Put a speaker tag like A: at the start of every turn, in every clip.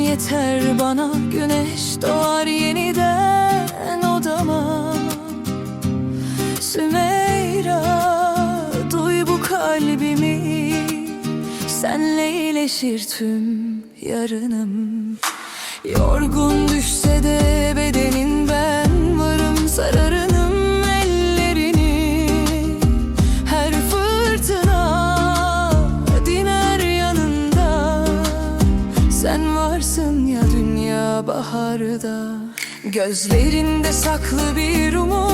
A: yeter bana. Güneş doğar yeniden odama. Sümeyra duy bu kalbimi. Senle iyileşir tüm yarınım. Yorgun düşse Sen varsın ya dünya baharda. Gözlerinde saklı bir umut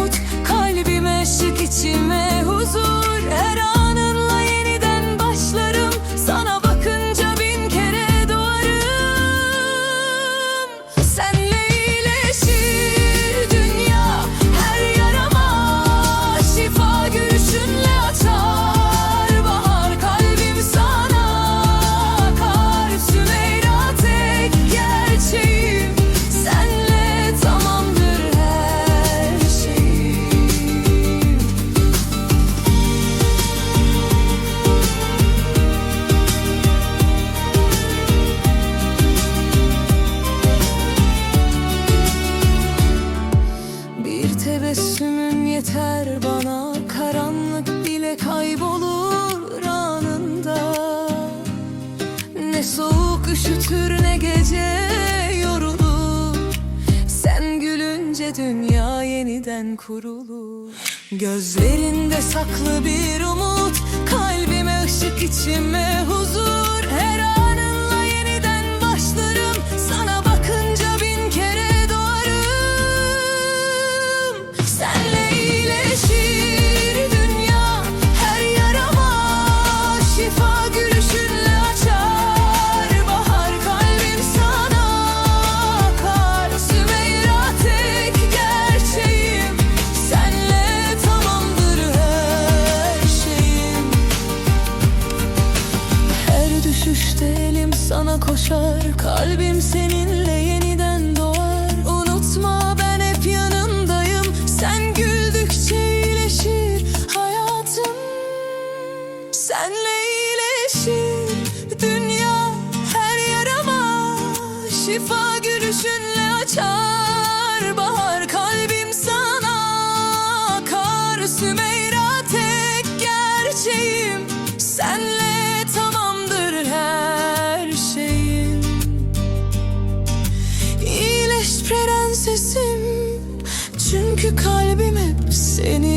A: yeter bana. Karanlık bile kaybolur anında. Ne soğuk üşütür ne gece yorulur. Sen gülünce dünya yeniden kurulur. Gözlerinde saklı bir umut Kalbime ışık içime huzur düşüşte elim sana koşar. Kalbim seninle yeniden doğar. Unutma ben hep yanındayım. Sen güldükçe iyileşir hayatım. Senle iyileşir dünya her yarama Şifa gülüşünle açar Bahar kalbim Çünkü kalbim hep seni